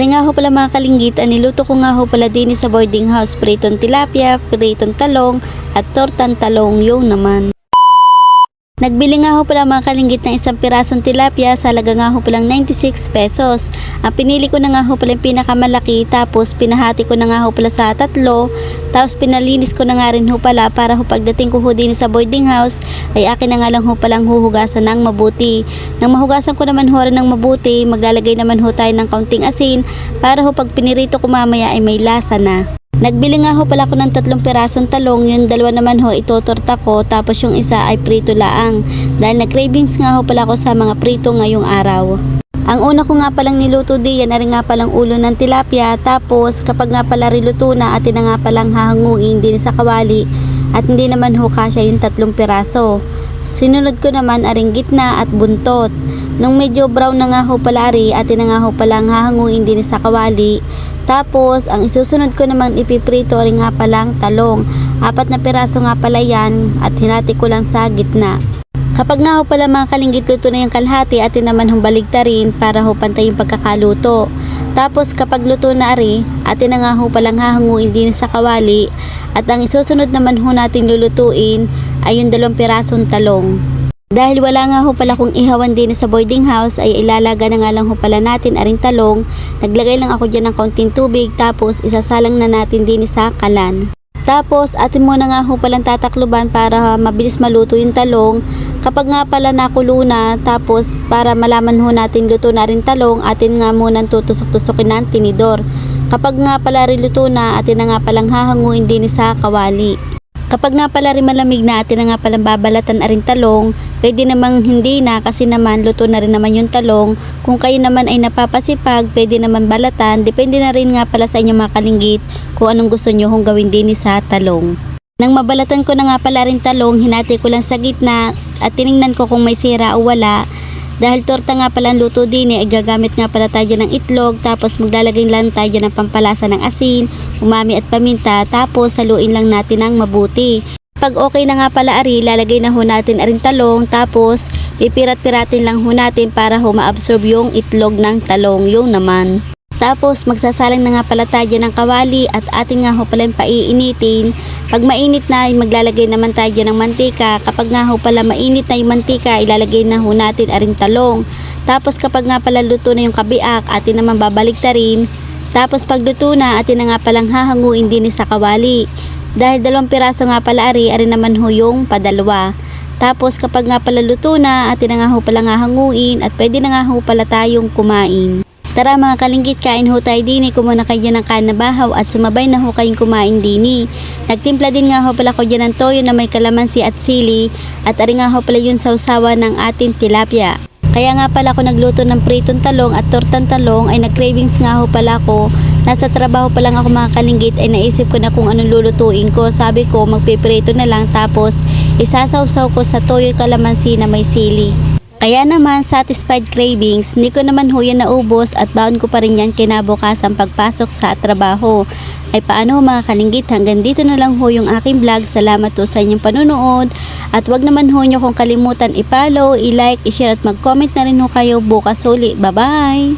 Ari nga ho pala mga kalinggit, ang niluto ko nga ho pala din sa boarding house, pritong tilapia, pritong talong, at tortang talong yung naman. Nagbili nga ho pala mga kalinggit ng isang pirasong tilapia sa halaga nga ho palang 96 pesos. Ang pinili ko na nga ho pala yung pinakamalaki tapos pinahati ko na nga ho pala sa tatlo tapos pinalinis ko na nga rin ho pala para ho pagdating ko ho din sa boarding house ay akin na nga lang ho palang huhugasan ng mabuti. Nang mahugasan ko naman ho rin ng mabuti maglalagay naman ho tayo ng kaunting asin para ho pag pinirito ko mamaya ay may lasa na. Nagbili nga ho pala ako ng tatlong pirasong talong, yung dalawa naman ho itotorta ko, tapos yung isa ay prito laang. Dahil nag-cravings nga ho pala ako sa mga prito ngayong araw. Ang una ko nga palang niluto diyan rin nga palang ulo ng tilapia, tapos kapag nga pala riluto na, atin na nga palang hahanguin din sa kawali, at hindi naman ho kasya yung tatlong piraso. Sinunod ko naman aring gitna at buntot. Nung medyo brown na nga ho pala ari, atin na nga ho palang hahanguin din sa kawali. Tapos, ang isusunod ko naman ipiprito rin nga palang talong. Apat na piraso nga pala yan at hinati ko lang sa gitna. Kapag nga ho pala mga kalinggit luto na yung kalahati, atin naman humbaligta rin para ho pantay yung pagkakaluto. Tapos kapag luto na ari, atin na nga ho palang hahanguin din sa kawali at ang isusunod naman ho natin lulutuin ay yung dalawang pirasong talong. Dahil wala nga ho pala kung ihawan din sa boarding house ay ilalaga na nga lang ho pala natin aring talong. Naglagay lang ako dyan ng kaunting tubig tapos isasalang na natin din sa kalan. Tapos atin muna nga ho palang tatakluban para mabilis maluto yung talong. Kapag nga pala nakulo na tapos para malaman ho natin luto na rin talong atin nga muna tutusok-tusokin ng tinidor. Kapag nga pala rin luto na atin na nga palang hahanguin din sa kawali. Kapag nga pala rin malamig na atin na nga palang babalatan aring talong, pwede namang hindi na kasi naman luto na rin naman yung talong. Kung kayo naman ay napapasipag, pwede naman balatan. Depende na rin nga pala sa inyo mga kalinggit kung anong gusto nyo kung gawin din sa talong. Nang mabalatan ko na nga pala rin talong, hinati ko lang sa gitna at tiningnan ko kung may sira o wala. Dahil torta nga pala ang luto din eh, gagamit nga pala tayo ng itlog, tapos maglalagay lang tayo ng pampalasa ng asin, umami at paminta, tapos saluin lang natin ng mabuti. Pag okay na nga pala ari, lalagay na ho natin aring talong, tapos pipirat-piratin lang ho natin para ho ma-absorb yung itlog ng talong, yung naman. Tapos magsasalang na nga pala tayo ng kawali at atin nga ho pala paiinitin. Pag mainit na, ay maglalagay naman tayo ng mantika. Kapag nga ho pala mainit na yung mantika, ilalagay na ho natin aring talong. Tapos kapag nga pala luto na yung kabiak, atin naman babalik ta rin. Tapos pag luto na, atin na nga palang hahanguin din sa kawali. Dahil dalawang piraso nga pala ari, ari naman ho yung padalwa. Tapos kapag nga pala luto na, atin na nga ho pala hanguin at pwede na nga ho pala tayong kumain. Tara mga kalinggit, kain ho tayo dini. Kumuna kayo ng kanabahaw at sumabay na ho kayong kumain dini. Nagtimpla din nga ho pala ko dyan ng toyo na may kalamansi at sili at ari nga ho pala yun sausawa ng ating tilapia. Kaya nga pala ako nagluto ng pritong talong at tortang talong ay nag-cravings nga ho pala ko. Nasa trabaho pa lang ako mga kalinggit ay naisip ko na kung anong lulutuin ko. Sabi ko magpiprito na lang tapos isasawsaw ko sa toyo kalamansi na may sili. Kaya naman, satisfied cravings, hindi ko naman ho yan naubos at baon ko pa rin yan kinabukasan pagpasok sa trabaho. Ay paano mga kalinggit, hanggang dito na lang ho yung aking vlog. Salamat ho sa inyong panunood. At wag naman ho nyo kung kalimutan i-follow, i-like, i-share at mag-comment na rin ho kayo bukas uli. Bye-bye!